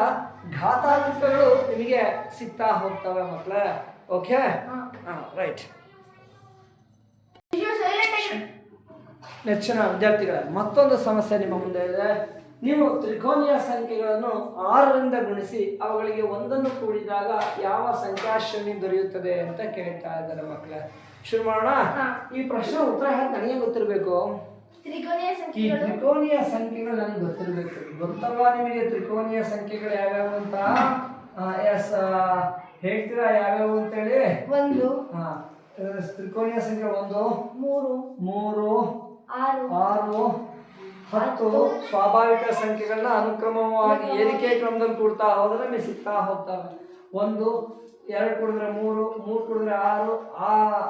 ಘಾತಾಂಕಗಳು ನಿಮಗೆ ಸಿಗ್ತಾ ಹೋಗ್ತವೆ ಮಕ್ಕಳೇ ಓಕೆ ಹಾಂ. ರೈಟ್ ನೆಚ್ಚಿನ ವಿದ್ಯಾರ್ಥಿಗಳ ಮತ್ತೊಂದು ಸಮಸ್ಯೆ ನಿಮ್ಮ ಮುಂದೆ ಇದೆ. ನೀವು ತ್ರಿಕೋನೀಯ ಸಂಖ್ಯೆಗಳನ್ನು ಆರರಿಂದ ಗುಣಿಸಿ ಅವುಗಳಿಗೆ ಒಂದನ್ನು ಕೂಡಿದಾಗ ಯಾವ ಸಂಖ್ಯಾಶ್ರೇಣಿ ದೊರೆಯುತ್ತದೆ ಅಂತ ಕೇಳ್ತಾ ಇದ್ದಾರೆ ಮಕ್ಕಳೇ ಶುರು ಮಾಡೋಣ ಈ ಪ್ರಶ್ನೆ ಉತ್ತರ ಹೇಗೆ ನನಗೆ ಗೊತ್ತಿರಬೇಕು? ತ್ರಿಕೋನೀಯ ಈ ಸಂಖ್ಯೆಗಳು. ತ್ರಿಕೋನೀಯ ಸಂಖ್ಯೆಗಳು ನನಗೆ ಗೊತ್ತಿರಬೇಕು. ಗೊತ್ತಲ್ವಾ ನಿಮಗೆ ತ್ರಿಕೋನೀಯ ಸಂಖ್ಯೆಗಳು ಯಾವ್ಯಾವು ಅಂತ? ಎಸ್ ಹೇಳ್ತೀರಾ ಯಾವ್ಯಾವು ಅಂತೇಳಿ? ಒಂದು. ಹಾ. ತ್ರಿಕೋನೀಯ ಸಂಖ್ಯೆ ಒಂದು ಮೂರು ಮೂರು ಆರು ಆರು ಹತ್ತು. ಸ್ವಾಭಾವಿಕ ಸಂಖ್ಯೆಗಳನ್ನ ಅನುಕ್ರಮವಾಗಿ ಏರಿಕೆ ಕ್ರಮದಲ್ಲಿ ಕೂಡ್ತಾ ಹೋದ್ರೆ ನಮಗೆ ಸಿಗ್ತಾ ಹೋಗ್ತವೆ. ಒಂದು ಎರಡು ಕುಡಿದ್ರೆ ಮೂರು ಮೂರು ಕುಡಿದ್ರೆ ಆರು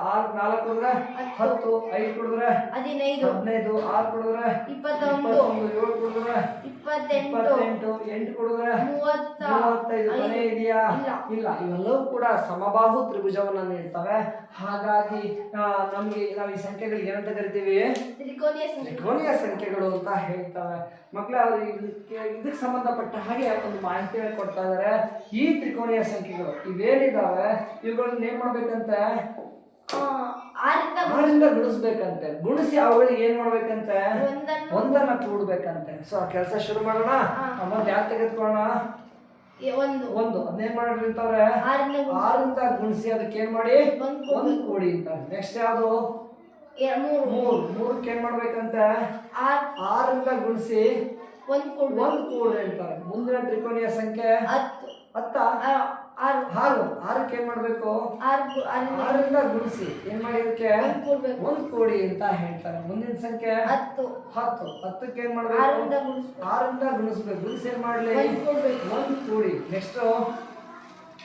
ಆರು ನಾಲ್ಕು ಕುಡಿದ್ರೆ ಹತ್ತು. ಐದು ಕುಡಿದ್ರೆ ಹದಿನೈದು. ಹದಿನೈದು ಆರು ಕುಡಿದ್ರೆ ಇಪ್ಪತ್ತೊಂದು. ಏಳು ಕುಡಿದ್ರೆ ಇಪ್ಪತ್ತೆಂಟು. ಎಂಟು ಕುಡಿದ್ರೆ ಮೂವತ್ತ. ಮೂವತ್ತೈದು ಮನೆ ಇದೆಯಾ? ಇಲ್ಲ. ಇವೆಲ್ಲವೂ ಕೂಡ ಸಮಬಾಹು ತ್ರಿಭುಜವನ್ನ ನೀಡ್ತವೆ. ಹಾಗಾಗಿ ನಮಗೆ ನಾವು ಈ ಸಂಖ್ಯೆಗಳಿಗೆ ಏನಂತ ಕರಿತೀವಿ? ತ್ರಿಕೋನೀಯ ಸಂಖ್ಯೆ. ಸಂಖ್ಯೆಗಳು ಅಂತ ಹೇಳ್ತವೆ ಮಕ್ಕಳೇ ಅವರು ಇದಕ್ಕೆ ಇದಕ್ಕೆ ಸಂಬಂಧಪಟ್ಟ ಹಾಗೆ ಒಂದು ಮಾಹಿತಿಯನ್ನು ಕೊಡ್ತಾ ಇದ್ದಾರೆ ಈ ತ್ರಿಕೋನೀಯ ಸಂಖ್ಯೆಗಳು ಇವೇನಿದಾವೆ ಇವುಗಳನ್ನ ಏನ್ ಮಾಡ್ಬೇಕಂತೆ? ಆರಿಂದ ಗುಣಿಸ್ಬೇಕಂತೆ. ಗುಣಿಸಿ ಅವುಗಳಿಗೆ ಏನ್ ಮಾಡ್ಬೇಕಂತೆ? ಒಂದನ್ನು ಕೂಡ್ಬೇಕಂತೆ ಸೊ ಆ ಕೆಲಸ ಶುರು ಮಾಡೋಣ. ಅಮ್ಮ ಯಾರು ತೆಗೆದುಕೊಳ್ಳೋಣ? ಒಂದು. ಒಂದು. ಅದನ್ನೇನ್ ಮಾಡಿರ್ತಾವ್ರೆ ಆರಿಂದ ಗುಣಿಸಿ. ಆರಿಂದ ಗುಣಿಸಿ ಅದಕ್ಕೆ ಏನ್ ಮಾಡಿ? ಒಂದು ಕೂಡಿ. ಅಂತ ನೆಕ್ಸ್ಟ್ ಯಾವುದು? ಮೂರು. ಮೂರು. ಮೂರಕ್ಕೆ ಏನ್ ಮಾಡ್ಬೇಕಂತೆ? ಆರ್. ಆರಿಂದ ಗುಣಿಸಿ ಒಂದು ಕೋಡಿ. ಒಂದು ಕೋಡಿ ಅಂತಾರೆ. ಮುಂದಿನ ತ್ರಿಕೋನೀಯ ಸಂಖ್ಯೆ ಹತ್ತು. ಹತ್ತ? ಆರು. ಹಾಲು ಆರಕ್ಕೆ ಏನ್ ಮಾಡ್ಬೇಕು? ಆರರಿಂದ ಗುಣಿಸಿ. ಏನ್ ಮಾಡಿ ಇದಕ್ಕೆ ಒಂದು ಕೂಡಿ ಅಂತ ಹೇಳ್ತಾರೆ. ಮುಂದಿನ ಸಂಖ್ಯೆ? ಹತ್ತು. ಹತ್ತು. ಹತ್ತಕ್ಕೆ ಏನ್ ಮಾಡ್ಬೇಕು? ಆರರಿಂದ ಗುಣಿಸ್ಬೇಕು. ಗುಣಿಸಿ ಏನ್ ಮಾಡ್ಲಿ? ಒಂದ್ ಕೂಡಿ. ನೆಕ್ಸ್ಟ್?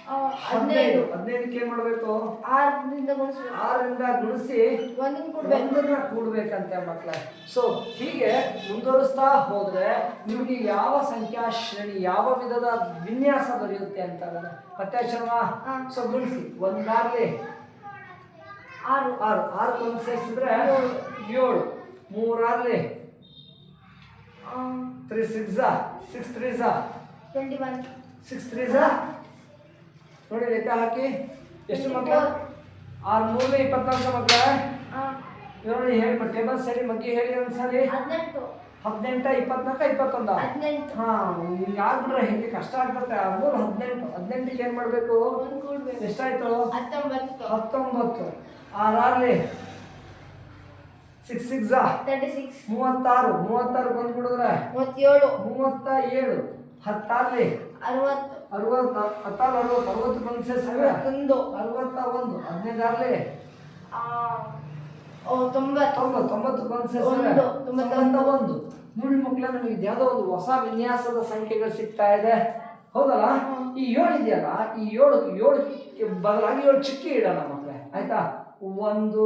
ಹದಿನೈದು ಹದಿನೈದು ಹದಿನೈದಕ್ಕೆ ಏನ್ ಮಾಡ್ಬೇಕು? ಆರರಿಂದ ಗುಣಿಸ್ಬೇಕು. ಆರರಿಂದ ಗುಣಿಸಿ ಒಂದನ್ನು ಕೊಡ್ಬೇಕು. ಒಂದನ್ನ ಕೂಡ್ಬೇಕಂತೆ ಮಕ್ಕಳ ಸೊ ಹೀಗೆ ಮುಂದುವರಿಸ್ತಾ ಹೋದ್ರೆ ನಿಮಗೆ ಯಾವ ಸಂಖ್ಯಾ ಶ್ರೇಣಿ ಯಾವ ವಿಧದ ವಿನ್ಯಾಸ ದೊರೆಯುತ್ತೆ ಅಂತ ಮತ್ತೆ ಶರ್ಮ ಹಾ. ಸೊ ಗುಣಿಸಿ. ಒಂದಾಗ್ಲಿ ಆರು. ಆರು. ಆರು ಒಂದು ಸೇರಿಸಿದ್ರೆ ಏಳು. ಮೂರಾಗ್ಲಿ three six six three six three ನೋಡಿ ಲೆಕ್ಕ ಹಾಕಿ. ಎಷ್ಟು ಮಕ್ಕಳು ಆರು ಮೂರನೇ ಇಪ್ಪತ್ನಾಲ್ಕು ಮಕ್ಕಳ ನೋಡಿ ಹೇಳಿ ಟೇಬಲ್ ಸರಿ ಮಗ್ಗಿ ಹೇಳಿ ಒಂದ್ಸರಿ. ಹದಿನೆಂಟು. ಹದಿನೆಂಟ ಇಪ್ಪತ್ನಾಲ್ಕ ಇಪ್ಪತ್ತೊಂದ. ಹಾಂ ಹಾ ಹಿಂಗೆ ಆಗ್ಬಿಟ್ರೆ ಹೆಂಗೆ ಕಷ್ಟ ಆಗ್ಬಿಡುತ್ತೆ. ಮೂರು ಹದಿನೆಂಟು. ಹದಿನೆಂಟಕ್ಕೆ ಏನು ಮಾಡಬೇಕು? ಎಷ್ಟಾಯ್ತು? ಹತ್ತೊಂಬತ್ತು. ಆರಾರ್ಲಿ ಸಿಕ್ಸ್ ಸಿಕ್ಸ್ ತರ್ಟಿ ಸಿಕ್ಸ್ ಮೂವತ್ತಾರು. ಮೂವತ್ತಾರು ಬಂದ್ಬಿಡಿದ್ರೆ? ಮೂವತ್ತೇಳು. ಮೂವತ್ತ ಏಳು. ಹತ್ತಾರ್ಲಿ ಅರವತ್ತು. ಅರವತ್ತು ಹತ್ತಾರು ಅರವತ್ತು ಅರವತ್ತು ಬಂದು ಸಾವಿರ ಅರವತ್ತೊಂದು. ಅರವತ್ತ ಒಂದು ಹದಿನೈದಾರಲಿ ತೊಂಬತ್ತು. ತೊಂಬತ್ತು ಒಂದು. ತೊಂಬತ್ತ ಒಂದು. ನೋಡಿ ಮಕ್ಕಳ ನಮಗೆ ಇದ್ಯಾವುದೋ ಒಂದು ಹೊಸ ವಿನ್ಯಾಸದ ಸಂಖ್ಯೆಗಳು ಸಿಗ್ತಾ ಇದೆ. ಹೌದಲ್ಲ? ಈ ಏಳು ಇದೆಯಲ್ಲ ಈ ಏಳು ಏಳು ಬದಲಾಗಿ ಏಳು ಚಿಕ್ಕಿ ಇಡೋಣ ಮಕ್ಕಳೇ. ಆಯ್ತಾ? ಒಂದು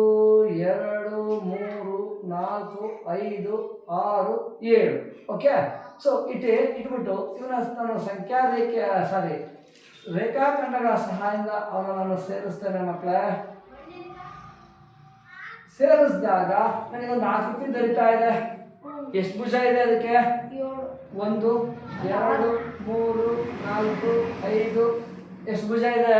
ಎರಡು ಮೂರು ನಾಲ್ಕು ಐದು ಆರು ಏಳು. ಓಕೆ ಸೊ ಇಟ್ಟು ಇಟ್ಬಿಟ್ಟು ಇವನ ನಾನು ಸಂಖ್ಯಾ ರೇಖೆ ಸಾರಿ ರೇಖಾಖಂಡಗಳ ಸಹಾಯದಿಂದ ಅವನ ನಾನು ಸೇರಿಸ್ತೇನೆ ಮಕ್ಕಳೇ. ಸೇರಿಸಿದಾಗ ನಾಲ್ಕು ಆಕೃತಿ ದೊರೀತಾ ಇದೆ. ಎಷ್ಟು ಭುಜ ಇದೆ ಅದಕ್ಕೆ? ಒಂದು ಎರಡು ಮೂರು ನಾಲ್ಕು ಐದು ಎಷ್ಟು ಭುಜ ಇದೆ?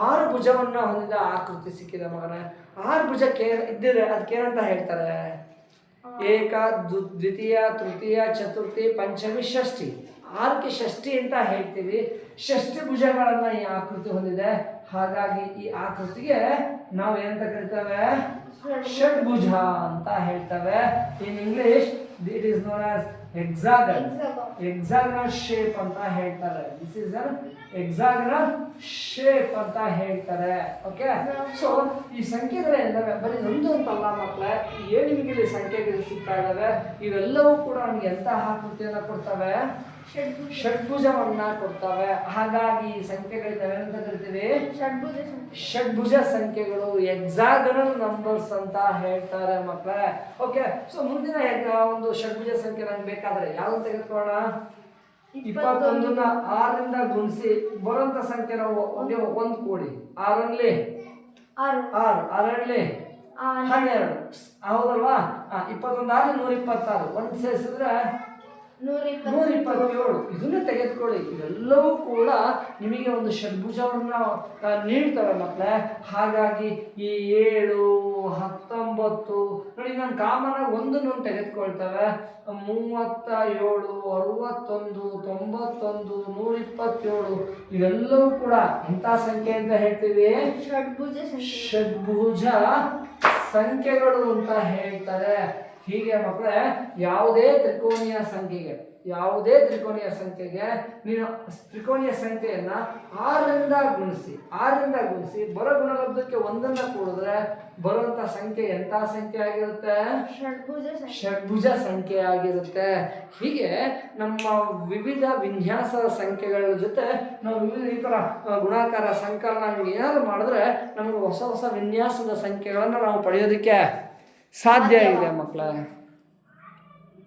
ಆರು. ಭುಜವನ್ನ ಹೊಂದಿದ ಆಕೃತಿ ಸಿಕ್ಕಿದೆ ಮಗನೇ. ಆರು ಭುಜಕ್ಕೆ ಇದ್ದರೆ ಅದಕ್ಕೆ ಏನಂತ ಹೇಳ್ತಾರೆ. ಏಕ ದ್ವು- ದ್ವಿತೀಯ ತೃತೀಯ ಚತುರ್ಥಿ ಪಂಚಮಿ ಷಷ್ಠಿ. ಆರಕ್ಕೆ ಷಷ್ಠಿ ಅಂತ ಹೇಳ್ತೀವಿ. ಷಷ್ಠಿ ಭುಜಗಳನ್ನು ಈ ಆಕೃತಿ ಹೊಂದಿದೆ. ಹಾಗಾಗಿ ಈ ಆಕೃತಿಗೆ ನಾವು ಏನಂತ ಕರಿತೇವೆ? ಷಡ್ಭುಜ. ಅಂತ ಹೇಳ್ತೇವೆ. In English it is known as hexagon. Hexagonal shape ಅಂತ ಹೇಳ್ತಾರೆ. This is an hexagonal shape ಅಂತ ಹೇಳ್ತಾರೆ. ಓಕೆ ಸೊ ಈ ಸಂಖ್ಯೆಗಳೇನಿದಾವೆ ಬರೀ ಒಂದು ಅಂತಲ್ಲ ಮಕ್ಕಳೇ ಏನು ನಿಮಗೆ ಇಲ್ಲಿ ಸಂಖ್ಯೆಗಳು ಸಿಗ್ತಾ ಇದ್ದಾವೆ? ಇವೆಲ್ಲವೂ ಕೂಡ ನಮ್ಗೆ ಎಂತ ಆಕೃತಿಯನ್ನು ಕೊಡ್ತವೆ? ಷಡ್ಭುಜವನ್ನ ಕೊಡ್ತವೆ. ಹಾಗಾಗಿ ಸಂಖ್ಯೆಗಳಿದ್ದಾವೆ. ಅಂತ ಕರಿತೀವಿ ಷಡ್ಭುಜ ಷಡ್ಭುಜ ಸಂಖ್ಯೆಗಳು ಎಕ್ಸಾಗನಲ್ ನಂಬರ್ಸ್ ಅಂತ ಹೇಳ್ತಾರೆ ಮಕ್ಕಳೇ. ಓಕೆ ಸೊ ಮುಂದಿನ ಒಂದು ಷಡ್ಭುಜ ಸಂಖ್ಯೆ ನಂಗೆ ಬೇಕಾದ್ರೆ ಯಾವ್ದು ತೆಗೆದುಕೊಳ್ಳೋಣ? ಇಪ್ಪತ್ತೊಂದನ್ನ ಆರರಿಂದ ಗುಣಿಸಿ ಬರುವಂತ ಸಂಖ್ಯೆ ನಾವು ಒಂದೇ ಕೋಡಿ. ಆರಲ್ಲಿ ಆರು. ಆರು. ಆರಲ್ಲಿ ಹನ್ನೆರಡು. ಹೌದಲ್ವಾ? ಇಪ್ಪತ್ತೊಂದು ಆರು ನೂರ ಇಪ್ಪತ್ತಾರು. ಒಂದು ಸೇರಿಸಿದ್ರೆ ನೂರ ನೂರ ಇಪ್ಪತ್ತು ಇಪ್ಪತ್ತೇಳು ಇದನ್ನ ತೆಗೆದುಕೊಳ್ಳಿ. ಇವೆಲ್ಲವೂ ಕೂಡ ನಿಮಗೆ ಒಂದು ಷಡ್ಭುಜವನ್ನು ಮಕ್ಕಳೇ. ಹಾಗಾಗಿ ಈ ಏಳು ಹತ್ತೊಂಬತ್ತು ನೋಡಿ ನಾನು ಕಾಮನ್ ಒಂದನ್ನು ತೆಗೆದುಕೊಳ್ತವೆ. ಮೂವತ್ತ ಏಳು ಅರವತ್ತೊಂದು ತೊಂಬತ್ತೊಂದು ನೂರ ಇಪ್ಪತ್ತೇಳು ಇವೆಲ್ಲವೂ ಕೂಡ ಎಂಥ ಸಂಖ್ಯೆ ಅಂತ ಹೇಳ್ತೀವಿ? ಷಡ್ಭುಜ ಷಡ್ಭುಜ ಸಂಖ್ಯೆಗಳು ಅಂತ ಹೇಳ್ತಾರೆ. ಹೀಗೆ ಮಕ್ಕಳೇ ಯಾವುದೇ ತ್ರಿಕೋನೀಯ ಸಂಖ್ಯೆಗೆ ಯಾವುದೇ ತ್ರಿಕೋನೀಯ ಸಂಖ್ಯೆಗೆ ನೀನು ತ್ರಿಕೋನೀಯ ಸಂಖ್ಯೆಯನ್ನ ಆರರಿಂದ ಗುಣಿಸಿ ಆರರಿಂದ ಗುಣಿಸಿ ಬರೋ ಗುಣಲಬ್ಧಕ್ಕೆ ಒಂದನ್ನ ಕೂಡಿದ್ರೆ ಬರುವಂತ ಸಂಖ್ಯೆ ಎಂತ ಸಂಖ್ಯೆ ಆಗಿರುತ್ತೆ? ಷಡ್ಭುಜ ಸಂಖ್ಯೆ. ಷಡ್ಭುಜ ಸಂಖ್ಯೆ ಆಗಿರುತ್ತೆ. ಹೀಗೆ ನಮ್ಮ ವಿವಿಧ ವಿನ್ಯಾಸ ಸಂಖ್ಯೆಗಳ ಜೊತೆ ನಾವು ವಿವಿಧ ಈ ಥರ ಗುಣಾಕಾರ ಸಂಕಲನ ಏನಾದ್ರು ಮಾಡಿದ್ರೆ ನಮಗೆ ಹೊಸ ಹೊಸ ವಿನ್ಯಾಸದ ಸಂಖ್ಯೆಗಳನ್ನು ನಾವು ಪಡೆಯೋದಕ್ಕೆ ಸಾಧ್ಯ ಇದೆ ಮಕ್ಕಳೇ.